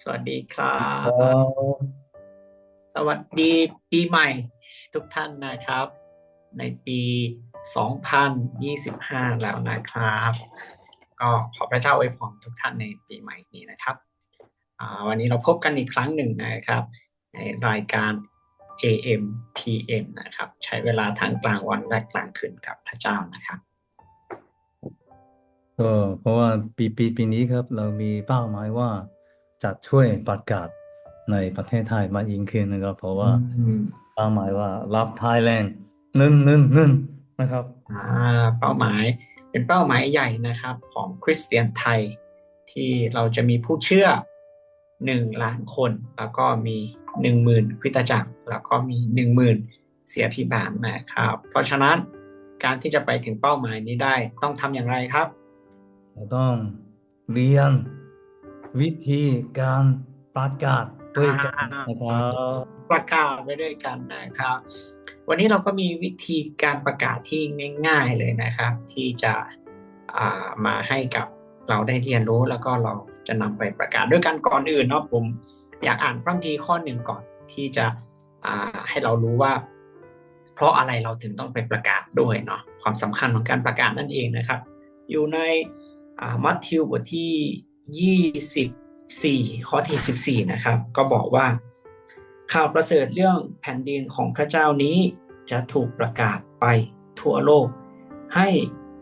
สวัสดีครับอ๋อสวัสดีปีใหม่ทุกท่านนะครับ ในปี 2025 แล้วนะครับ ก็ขอพระเจ้าอวยพรทุกท่านในปีใหม่นี้นะครับอ่าวันนี้เราพบกันอีกครั้งหนึ่งนะครับ ในรายการ AM PM นะครับ ใช้เวลาทั้งกลางวันและกลางคืนกับพระเจ้านะครับก็เพราะว่าปีปีปีนี้ครับ เรามีเป้าหมายว่า จะช่วยประกาศในประเทศไทยมากยิ่งขึ้นนะครับ เพราะว่าอืมเป้าหมายว่ารับไทยแลนด์หนึ่งหนึ่งหนึ่งนะครับอ่าเป้าหมายเป็นเป้าหมายใหญ่นะครับของคริสเตียนไทย ที่เราจะมีผู้เชื่อหนึ่งล้านคน แล้วก็มีหนึ่งหมื่นคริสตจักร แล้วก็มีหนึ่งหมื่นเสียพิบาลนะครับ เพราะฉะนั้นการที่จะไปถึงเป้าหมายนี้ได้ต้องทำอย่างไรครับเราต้องเรียน วิธีการประกาศด้วยกันนะครับประกาศไปด้วยกันนะครับ วันนี้เราก็มีวิธีการประกาศที่ง่ายๆเลยนะครับ ที่จะามาให้กับเราได้เรียนรู้แล้วก็เราจะนำไปประกาศด้วยกันก่อนอื่นเนาะผมอยากอ่านพระคัมภีร์ข้อหนึ่งก่อนที่จะให้เรารู้ว่า เพราะอะไรเราถึงต้องไปประกาศด้วยเนาะความสำคัญของการประกาศนั่นเองนะครับ อยู่ในมัทธิวบทที่ 24ข้อที่14นะครับ ก็บอกว่า ข่าวประเสริฐเรื่องแผ่นดินของพระเจ้านี้จะถูกประกาศไปทั่วโลก ให้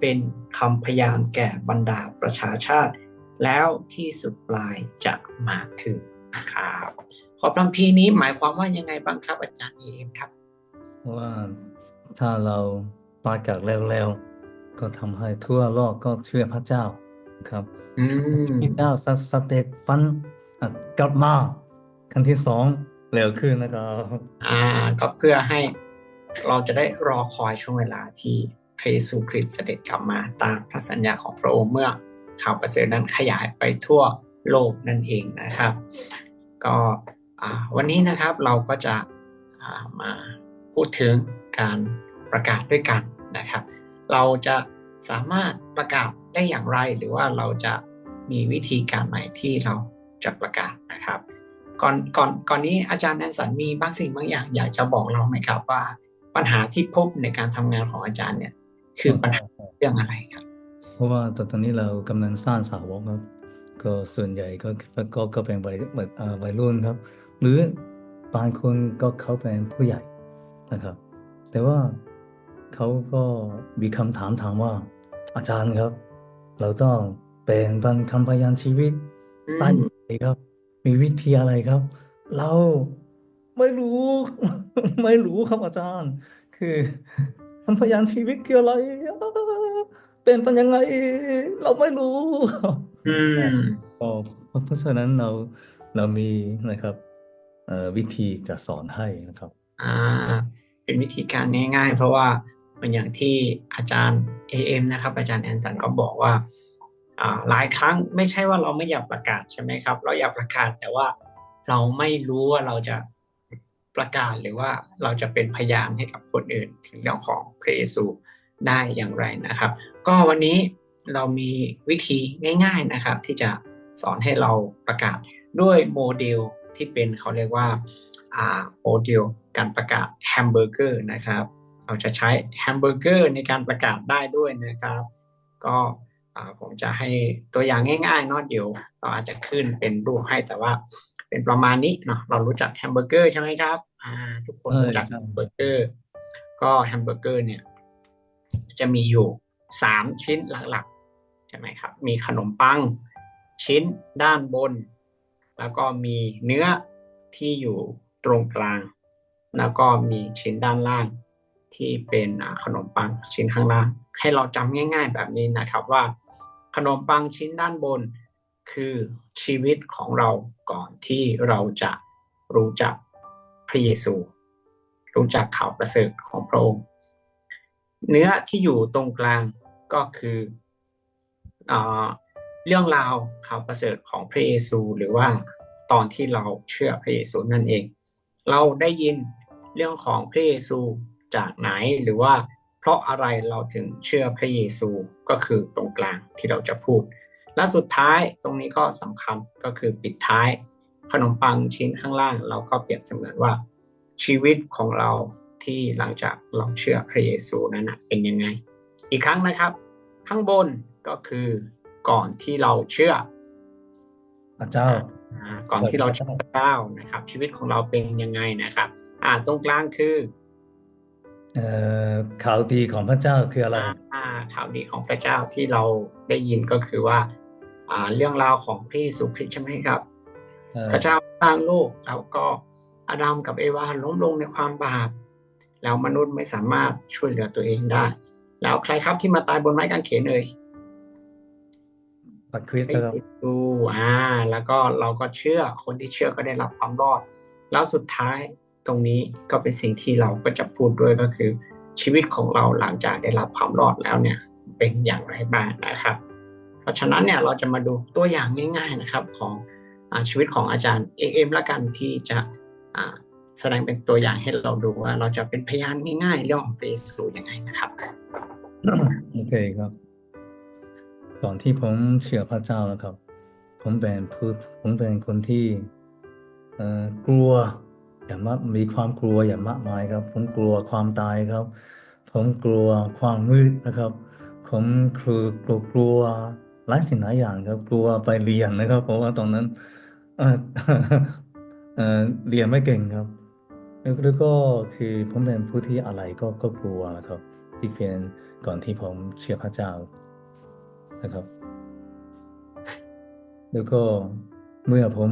เป็นคำพยานแก่บรรดาประชาชาติ แล้วที่สุดปลายจะมาถึงครับขอพระคัมภีนี้หมายความว่ายังไงบ้างครับอาจารย์เอมครับ ว่าถ้าเราประกาศเร็วๆก็ทำให้ทั่วโลกก็เชื่อพระเจ้า ครับอืมพระเจ้าสสเต็ปฟันอะกลับมาครั้งที่สองเร็วขึ้นนะครับอ่า ก็เพื่อให้เราจะได้รอคอยช่วงเวลาที่พระเยซูคริสต์เสด็จกลับมาตามพระสัญญาของพระองค์เมื่อข่าวประเสริฐนั้นขยายไปทั่วโลกนั่นเองนะครับ ก็อ่าวันนี้นะครับเราก็จะอ่ามาพูดถึงการประกาศด้วยกันนะครับ เราจะ สามารถประกาศได้อย่างไร หรือว่าเราจะมีวิธีการไหนที่เราจะประกาศนะครับ ก่อนก่อนก่อนนี้อาจารย์แนนสันมีบางสิ่งบางอย่างอยากจะบอกเราไหมครับว่าปัญหาที่พบในการทำงานของอาจารย์เนี่ยคือปัญหาเรื่องอะไรครับ เพราะว่าตอนนี้เรากำลังสร้างสาวกครับ ก็ส่วนใหญ่ก็ก็ก็เป็นวัยวัยอ่าวัยรุ่นครับ หรือบางคนก็เขาเป็นผู้ใหญ่นะครับ แต่ว่า เขาก็มีคำถามถามว่า อาจารย์ครับ เราต้องเป็นบรรคำพยานชีวิตอืมได้ยังไงครับ มีวิธีอะไรครับ เราไม่รู้ ไม่รู้ครับอาจารย์ คือคำพยานชีวิตคืออะไรเป็นเป็นยังไง เราไม่รู้ครับอืมก็เพราะฉะนั้นเราเรามีนะครับเอ่อวิธีจะสอนให้นะครับ อ่า เป็นวิธีการง่ายๆ เพราะว่าเห มือนอย่างที่อาจารย์ AM นะครับอาจารย์แอนสันก็บอกว่าหลายครั้งไม่ใช่ว่าเราไม่อยากประกาศใช่ไหมครับ เราอยากประกาศแต่ว่าเราไม่รู้ว่าเราจะประกาศหรือว่าเราจะเป็นพยานให้กับคนอื่น ถึงเรื่องของพระเยซูได้อย่างไรนะครับ ก็วันนี้เรามีวิธีง่าย ๆนะครับ ที่จะสอนให้เราประกาศด้วยโมเดลที่เป็นเขาเรียกว่าโมเดลการประกาศแฮมเบอร์เกอร์นะครับ เราจะใช้แฮมเบอร์เกอร์ในการประกาศได้ด้วยนะครับ ก็ผมจะให้ตัวอย่างง่ายๆเนาะเดี๋ยวเราอาจจะขึ้นเป็นรูปให้แต่ว่าเป็นประมาณนี้เนาะเรารู้จักแฮมเบอร์เกอร์ใช่ไหมครับทุกคนรู้จักแฮมเบอร์เกอร์ ก็แฮมเบอร์เกอร์เนี่ยจะมีอยู่สามชิ้นหลักๆใช่ไหมครับ มีขนมปังชิ้นด้านบน แล้วก็มีเนื้อที่อยู่ตรงกลาง แล้วก็มีชิ้นด้านล่าง ที่เป็นขนมปังชิ้นข้างล่าง ให้เราจำง่าย ๆ แบบนี้นะครับว่า ขนมปังชิ้นด้านบน คือชีวิตของเราก่อนที่เราจะรู้จักพระเยซู รู้จักข่าวประเสริฐของพระองค์ เนื้อที่อยู่ตรงกลางก็คืออเรื่องราวข่าวประเสริฐของพระเยซู หรือว่าตอนที่เราเชื่อพระเยซูนั่นเอง เราได้ยินเรื่องของพระเยซู จากไหนหรือว่าเพราะอะไรเราถึงเชื่อพระเยซูก็คือตรงกลางที่เราจะพูด และสุดท้ายตรงนี้ก็สำคัญก็คือปิดท้ายขนมปังชิ้นข้างล่าง เราก็เปรียบเสมือนว่าชีวิตของเราที่หลังจากเราเชื่อพระเยซูนั้นนะเป็นยังไง อีกครั้งนะครับ ข้างบนก็คือก่อนที่เราเชื่อพระเจ้าอ่าก่อนที่เราเชื่อพระเจ้านะครับ ชีวิตของเราเป็นยังไงนะครับ อ่าตรงกลางคือเอ่อ ข่าวดีของพระเจ้าคืออะไรอ่าข่าวดีของพระเจ้าที่เราได้ยินก็คือว่าอ่าเรื่องราวของพระเยซูคริสต์ใช่ไหมครับเอ่อพระเจ้าสร้างโลกแล้วก็อาดัมกับเอวาล้มลงในความบาปแล้วมนุษย์ไม่สามารถช่วยเหลือตัวเองได้ แล้วใครครับที่มาตายบนไม้กางเขนเอ่ยพระคริสต์พระนะครับเยซูอ่า แล้วก็เราก็เชื่อคนที่เชื่อก็ได้รับความรอด แล้วสุดท้าย ตรงนี้ก็เป็นสิ่งที่เราก็จะพูดด้วยก็คือ ชีวิตของเราหลังจากได้รับความรอดแล้วเนี่ยเป็นอย่างไรบ้างนะครับ เพราะฉะนั้นเนี่ยเราจะมาดูตัวอย่างง่าย ๆนะครับของอชีวิตของอาจารย์เอ็มละกันที่จะแสดงเป็นตัวอย่างให้เราดูว่า เราจะเป็นพยานง่ายๆเรื่องของพระเยซูยังไงนะครับโอเคครับก่อนที่ผมเชื่อพระเจ้านะครับ ผมเป็นผู้ผมเป็นคนที่กลัว อย่างมามีความกลัวอย่างมากมายครับ ผมกลัวความตายครับ ผมกลัวความมืดนะครับ ผมคือกลัวกลัวหลายสิ่งหลายอย่างครับ กลัวไปเรียนนะครับ เพราะว่าตอนนั้นเออเรียนไม่เก่งครับแล้วก็คือผมเป็นผู้ที่อะไรก็ก็กลัวนะครับที่เป็นก่อนที่ผมเชื่อพระเจ้านะครับ แล้วก็เมื่อผม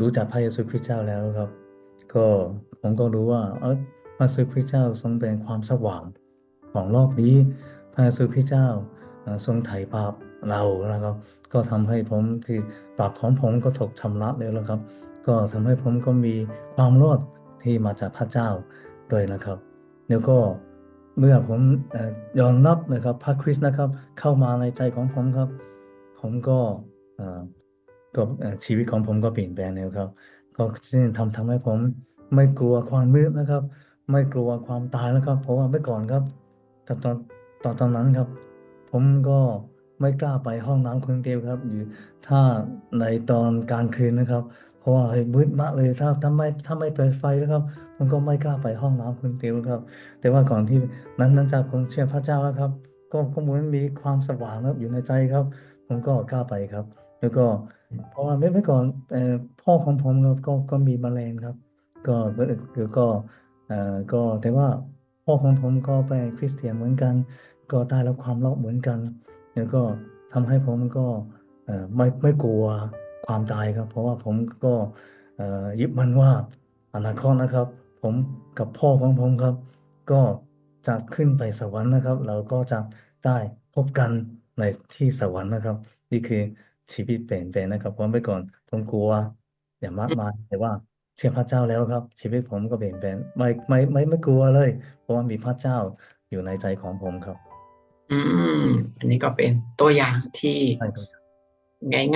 รู้จักพระเยซูคริสต์เจ้าแล้วครับ ก็ผมก็รู้ว่าเออพระเยซูคริสต์เจ้าทรงเป็นความสว่างของโลกนี้พระเยซูคริสต์เจ้าทรงไถ่บาปเรานะครับ ก็ทำให้ผมคือบาปของผมก็ถูกชำระแล้วครับ ก็ทำให้ผมก็มีความรอดที่มาจากพระเจ้าด้วยนะครับ แล้วก็เมื่อผมอยอมรับนะครับพระคริสต์นะครับ เข้ามาในใจของผมครับ ผมก็ ก็ชีวิตของผมก็เปลี่ยนแปลงแล้วครับ ก็ซึ่งทำทำให้ผมไม่กลัวความมืดนะครับ ไม่กลัวความตายนะครับ เพราะว่าเมื่อก่อนครับตอนตอนตอนตอนนั้นครับ ผมก็ไม่กล้าไปห้องน้ำคนเดียวครับ อยู่ถ้าในตอนกลางคืนนะครับ เพราะว่าเฮ้ยมืดมากเลยถ้าถ้าไม่ถ้าไม่เปิดไฟนะครับผมก็ไม่กล้าไปห้องน้ำคนเดียวครับ แต่ว่าก่อนที่นั้นนั้นจากผมเชื่อพระเจ้าแล้วครับ ก็ก็เหมือนมีความสว่างครับอยู่ในใจครับ ผมก็กล้าไปครับ แล้วก็ เพราะว่าเมื่อเมื่อก่อนพ่อของผมครับก็ก็มีมะเร็งครับ ก็ก็ก็เอ่อก็แต่ว่าพ่อของผมก็เป็นคริสเตียนเหมือนกัน ก็ได้รับความรอดเหมือนกัน แล้วก็ทำให้ผมก็ไม่ไม่กลัวความตายครับ เพราะว่าผมก็ยึดมั่นว่าอนาคตนะครับ ผมกับพ่อของผมครับ ก็จะขึ้นไปสวรรค์นะครับ เราก็จะได้พบกันในที่สวรรค์นะครับ นี่คือ ชีวิตเปลี่ยนแปลงนะครับเพราะเมื่ก่อนผมกลัวอย่ามากมายแต่ว่าเชื่อพระเจ้าแล้วครับ ชีวิตผมก็เปลี่ยนแปลงไม่ไม่ไม่ไม่กลัวเลย เพราะว่ามีพระเจ้าอยู่ในใจของผมครับ อืม อันนี้ก็เป็นตัวอย่างที่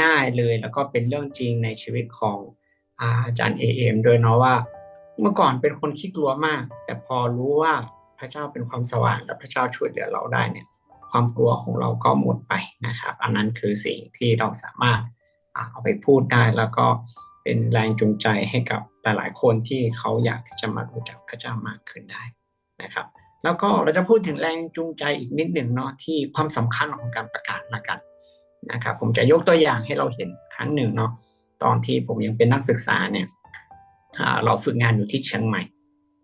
ง่าย ๆเลย แล้วก็เป็นเรื่องจริงในชีวิตของอาอาจารย์เอเอ็มด้วยเนาะว่า เมื่อก่อนเป็นคนขี้กลัวมาก แต่พอรู้ว่าพระเจ้าเป็นความสว่างและพระเจ้าช่วยเหลือเราได้เนี่ย ความกลัวของเราก็หมดไปนะครับ อันนั้นคือสิ่งที่เราสามารถเอาไปพูดได้แล้วก็เป็นแรงจูงใจให้กับหลายๆ คนที่เขาอยากที่จะมารู้จักพระเจ้ามากขึ้นได้นะครับ แล้วก็เราจะพูดถึงแรงจูงใจอีกนิดหนึ่งเนาะที่ความสำคัญของการประกาศละกันนะครับ ผมจะยกตัวอย่างให้เราเห็นครั้งหนึ่งเนาะตอนที่ผมยังเป็นนักศึกษาเนี่ยเราฝึกงานอยู่ที่เชียงใหม่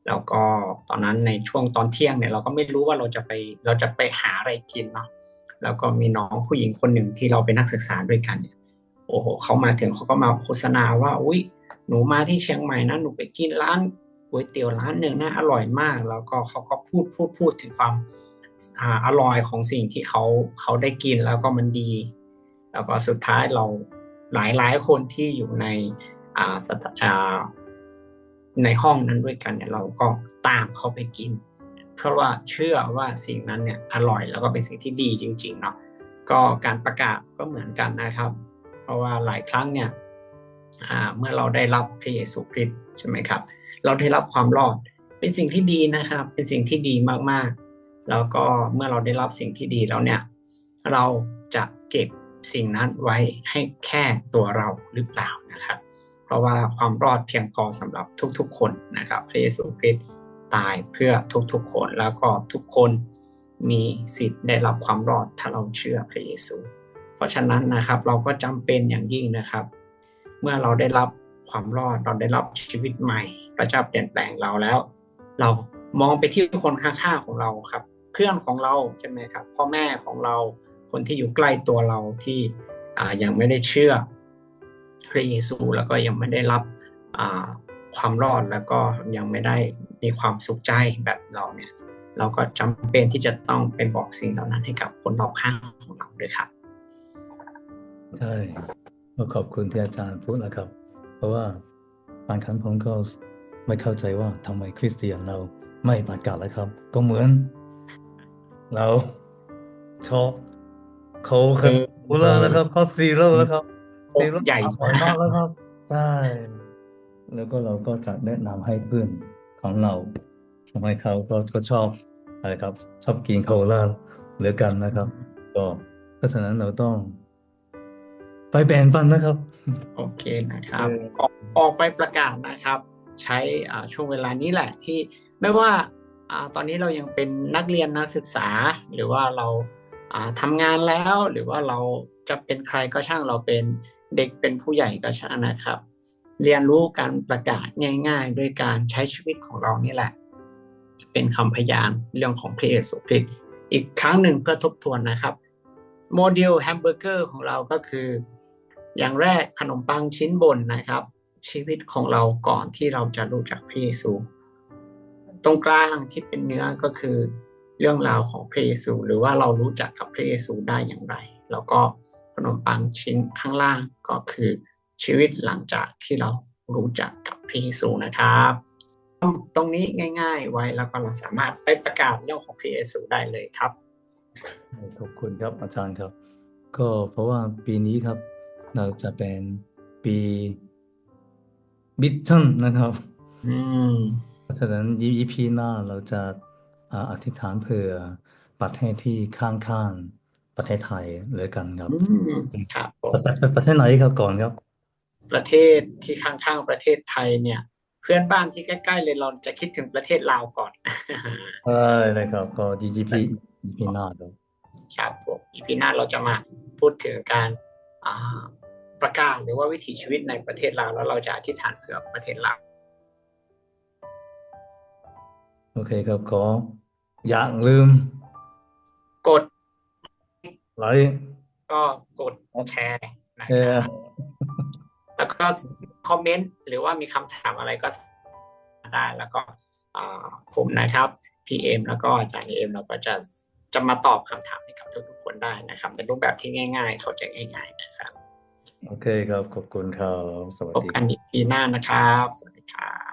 แล้วก็ตอนนั้นในช่วงตอนเที่ยงเนี่ยเราก็ไม่รู้ว่าเราจะไปเราจะไปหาอะไรกินเนาะแล้วก็มีน้องผู้หญิงคนหนึ่งที่เราเป็นนักศึกษาด้วยกันเนี่ยโอ้โหเขามาถึงเขาก็มาโฆษณาว่าอุ้ยหนูมาที่เชียงใหม่นะหนูไปกินร้านก๋วยเตี๋ยวร้านหนึ่งนะอร่อยมาก แล้วก็เขาก็พูดพูดพูดถึงความอร่อยของสิ่งที่เขาเขาได้กินแล้วก็มันดี แล้วก็สุดท้ายเราหลายหลายคนที่อยู่ในอ่าสถอ่า ในห้องนั้นด้วยกันเนี่ยเราก็ตามเขาไปกิน เพราะว่าเชื่อว่าสิ่งนั้นเนี่ยอร่อยแล้วก็เป็นสิ่งที่ดีจริง ๆ เนาะก็การประกาศก็เหมือนกันนะครับ เพราะว่าหลายครั้งเนี่ยอ่าเมื่อเราได้รับพระเยซูคริสต์ใช่ไหมครับ เราได้รับความรอดเป็นสิ่งที่ดีนะครับ เป็นสิ่งที่ดีมากๆ แล้วก็เมื่อเราได้รับสิ่งที่ดีแล้วเนี่ยเราจะเก็บสิ่งนั้นไว้ให้แค่ตัวเราหรือเปล่านะครับ ราะว่าความรอดเพียงพอสำหรับทุกๆ คนนะครับ พระเยซูคริสต์ตายเพื่อทุกๆ คนแล้วก็ทุกคนมีสิทธิ์ได้รับความรอดถ้าเราเชื่อพระเยซู เพราะฉะนั้นนะครับเราก็จำเป็นอย่างยิ่งนะครับ เมื่อเราได้รับความรอดเราได้รับชีวิตใหม่ พระเจ้าเปลี่ยนแปลงเราแล้ว เรามองไปที่คนข้างๆของเราครับ เพื่อนของเราใช่ไหมครับ พ่อแม่ของเราคนที่อยู่ใกล้ตัวเราที่อ่ายังไม่ได้เชื่อ พระเยซูแล้วก็ยังไม่ได้รับอ่าความรอดแล้วก็ยังไม่ได้มีความสุขใจแบบเราเนี่ย เราก็จำเป็นที่จะต้องไปบอกสิ่งเหล่านั้นให้กับคนรอบข้างของเราด้วยครับ ใช่ก็ขอบคุณที่อาจารย์พูดนะครับ เพราะว่าบางครั้งผมก็ไม่เข้าใจว่าทำไมคริสเตียนเราไม่ประกาศแล้วครับ ก็เหมือน เราชอบเขาคือเออคูลเลอร์แล้วครับเขาซีโร่แล้วครับ โอ้ซีโร่ใหญ่อร่อยมากแล้วครับใช่แล้วก็เราก็จะแนะนำให้เพื่อนของเราทำให้เขาก็ก็ชอบอะไรครับ ชอบกินโคลาเหลือกันนะครับ ก็เพราะฉะนั้นเราต้อง ไปแบ่งปันนะครับ โอเคนะครับเออออกออกไปประกาศนะครับ ใช้อ่าช่วงเวลานี้แหละที่ไม่ว่าอ่าตอนนี้เรายังเป็นนักเรียนนักศึกษา หรือว่าเราอ่าทำงานแล้ว หรือว่าเราจะเป็นใครก็ช่างเราเป็น เด็กเป็นผู้ใหญ่ก็ช่างนะครับ เรียนรู้การประกาศง่ายๆ ด้วยการใช้ชีวิตของเรานี่แหละ เป็นคำพยานเรื่องของพระเยซูคริสต์อีกครั้งหนึ่งเพื่อทบทวนนะครับโมเดลแฮมเบอร์เกอร์ของเราก็คือ อย่างแรกขนมปังชิ้นบนนะครับ ชีวิตของเราก่อนที่เราจะรู้จักพระเยซู ตรงกลางที่เป็นเนื้อก็คือเรื่องราวของพระเยซู หรือว่าเรารู้จักกับพระเยซูได้อย่างไร แล้วก็ ขนมปังชิ้นข้างล่างก็คือชีวิตหลังจากที่เรารู้จักกับพระเยซูนะครับตรงนี้ง่าย ๆ ไว้แล้วก็เราสามารถไปประกาศเรื่องของพระเยซูได้เลยครับขอบคุณครับอาจารย์ครับ ก็เพราะว่าปีนี้ครับ เราจะเป็นปีบิทเทิลนะครับอืมเพราะฉะนั้นยีพีหน้าเราจะอ่าอธิษฐานเผื่อประเทศที่ข้างๆ ประเทศไทยเลยกันครับอืมครับผมประเทศประเทศไหนครับก่อนครับ ประเทศที่ข้างๆประเทศไทยเนี่ย เพื่อนบ้านที่ใกล้ๆเลยเราจะคิดถึงประเทศลาวก่อนใช่เลยครับก็ GGP EP หน้าครับครับผมอีพีหน้าเราจะมาพูดถึงการอ่าประกาศหรือว่าวิถีชีวิตในประเทศลาวแล้วเราจะอธิษฐานเผื่อประเทศลาวโอเคครับขออย่าลืม กด ไลค์ก็กดแชร์นะแชครัร์บแล้วก็คอมเมนต์หรือว่ามีคำถามอะไรก็ได้แล้วก็อ่าผมนะครับ PM แล้วก็อาจารย์เอ็มเราก็จะจะมาตอบคำถามให้กับทุกๆคนได้นะครับในรูปแบบที่ง่าย ๆ เข้าใจง่าย ๆ นะครับ โอเคครับ ขอบคุณครับ สวัสพบดีกันอีกปีหน้านะครับ สวัสดีครับ